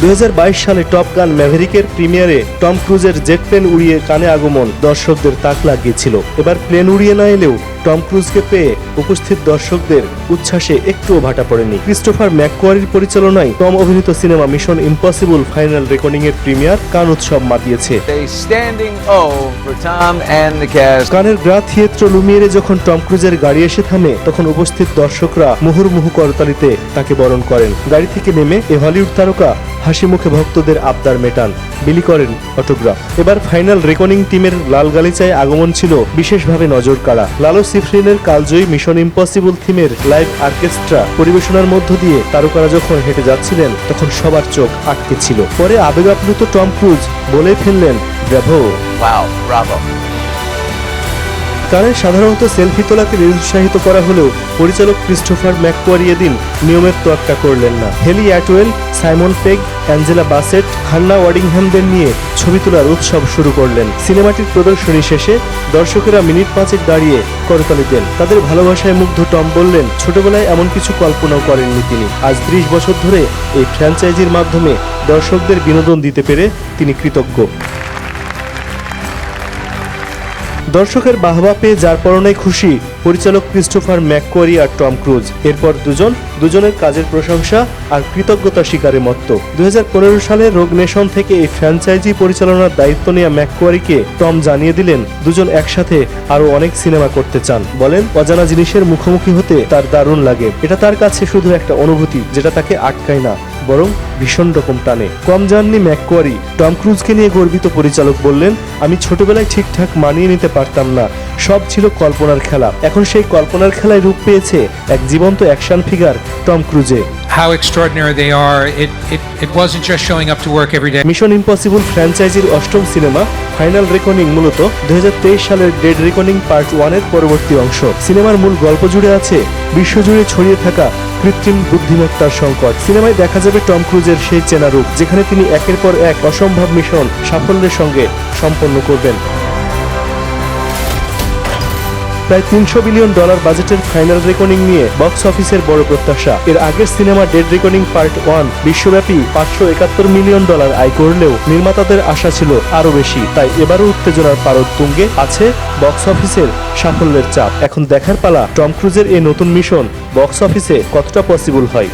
দু হাজার বাইশ সালে টপ গান ম্যাভেরিকের প্রিমিয়ারে টম ক্রুজের জেট প্লেন উড়িয়ে কানে আগমন, দর্শকদের তাক লাগিয়েছিল। এবার প্লেন উড়িয়ে না এলেও টম ক্রুজকে পেয়ে উপস্থিত দর্শকদের উচ্ছ্বাসে একটুও ভাটা পড়েনি। ক্রিস্টোফার ম্যাককোয়ারির পরিচালনায় টম অভিনীত cinema mission impossible final recording এর প্রিমিয়ার কান উৎসব মাতিয়েছে. কানের গ্রা থিয়েত্র লুমিয়েরে যখন টম ক্রুজের গাড়ি এসে থামে তখন উপস্থিত দর্শকরা মুহুর্মুহু করতালিতে তাকে বরণ করেন। গাড়ি থেকে নেমে এ হলিউড তারকা হাসি মুখে ভক্তদের আবদার মেটান। বিলি করেন অটোগ্রাফ। এবার ফাইনাল রেকর্ডিং টিমের লাল গালিচায় আগমন ছিল বিশেষভাবে নজর কাড়া লালো সিফরিনের কালজয়ী মিশন ইম্পসিবল থিমের লাইভ অর্কেস্ট্রা পরিবেশনার মধ্য দিয়ে তারকারা যখন হেঁটে যাচ্ছিলেন, তখন সবার চোখ আটকে ছিল। পরে আবেগ আপ্লুত টম ক্রুজ বলে ফেললেন ব্র্যাভো কারণ সাধারণত সেলফি তোলাকে নিরুৎসাহিত করা হলেও পরিচালক ক্রিস্টোফার ম্যাককোয়ারি এদিন নিয়মের তোয়াক্কা করলেন না। Hayley Atwell, Simon Pegg, Angela Bassett, Hannah ওয়াডিংহ্যামদের নিয়ে ছবি তোলার উৎসব শুরু করলেন। সিনেমাটির প্রদর্শনী শেষে দর্শকেরা মিনিট পাঁচেক দাঁড়িয়ে করতালি দেন। তাদের ভালোবাসায় মুগ্ধ টম বললেন, ছোটবেলায় এমন কিছু কল্পনাও করেননি তিনি। আজ ত্রিশ বছর ধরে এই ফ্র্যাঞ্চাইজির মাধ্যমে দর্শকদের বিনোদন দিতে পেরে তিনি কৃতজ্ঞ। দর্শকের বাহবা পেয়ে যার পরনে খুশি। পরিচালক ক্রিস্টোফার ম্যাকোয়ারি আর টম ক্রুজ। এরপর দুজন, দুজনের কাজের প্রশংসা আর কৃতজ্ঞতা স্বীকারে মত্ত। দুই সালে রোগ নেশন থেকে এই ফ্র্যাঞ্চাইজি পরিচালনার দায়িত্ব নেওয়া ম্যাকোয়ারিকে টম জানিয়ে দিলেন, দুজন একসাথে আরও অনেক সিনেমা করতে চান। বলেন, অজানা জিনিসের মুখোমুখি হতে তার দারুণ লাগে। এটা তার কাছে শুধু একটা অনুভূতি, যেটা তাকে আটকায় না, বরং ভীষণ রকম টানে। কম জাননি ম্যাককোয়ারি। টম ক্রুজকে নিয়ে গর্বিত পরিচালক বললেন, আমি ছোটবেলায় ঠিকঠাক মানিয়ে নিতে পারতাম না। সব ছিল কল্পনার খেলা। এখন সেই কল্পনার খেলায় রূপ পেয়েছে এক জীবন্ত অ্যাকশন ফিগার টম ক্রুজে how extraordinary they are. It, it, it wasn't just showing up to work every day. Mission impossible ফ্র্যাঞ্চাইজির অষ্টম সিনেমা ফাইনাল রেকর্ডিং মূলত দুই হাজার তেইশ সালের ডেড রেকর্ডিং পার্ট ওয়ানের পরবর্তী অংশ। সিনেমার মূল গল্প জুড়ে আছে বিশ্বজুড়ে ছড়িয়ে থাকা কৃত্রিম বুদ্ধিমত্তার সংকট। সিনেমায় দেখা যাবে টম ক্রুজের সেই চেনা রূপ যেখানে তিনি একের পর এক অসম্ভব মিশন সাফল্যের সঙ্গে সম্পন্ন করবেন। প্রায় তিনশো বিলিয়ন ডলার বাজেটের ফাইনাল রেকর্ডিং নিয়ে বক্স অফিসের বড় প্রত্যাশা। এর আগের cinema dead recording part one বিশ্বব্যাপী পাঁচশো একাত্তর মিলিয়ন ডলার আয় করলেও নির্মাতাদের আশা ছিল আরও বেশি। তাই এবারও উত্তেজনার পারদ তুঙ্গে আছে বক্স অফিসের সাফল্যের চাপ। এখন দেখার পালা টম ক্রুজের এই নতুন মিশন বক্স অফিসে কতটা পসিবল হয়?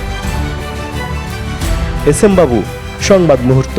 এস এম বাবু, সংবাদ মুহূর্ত।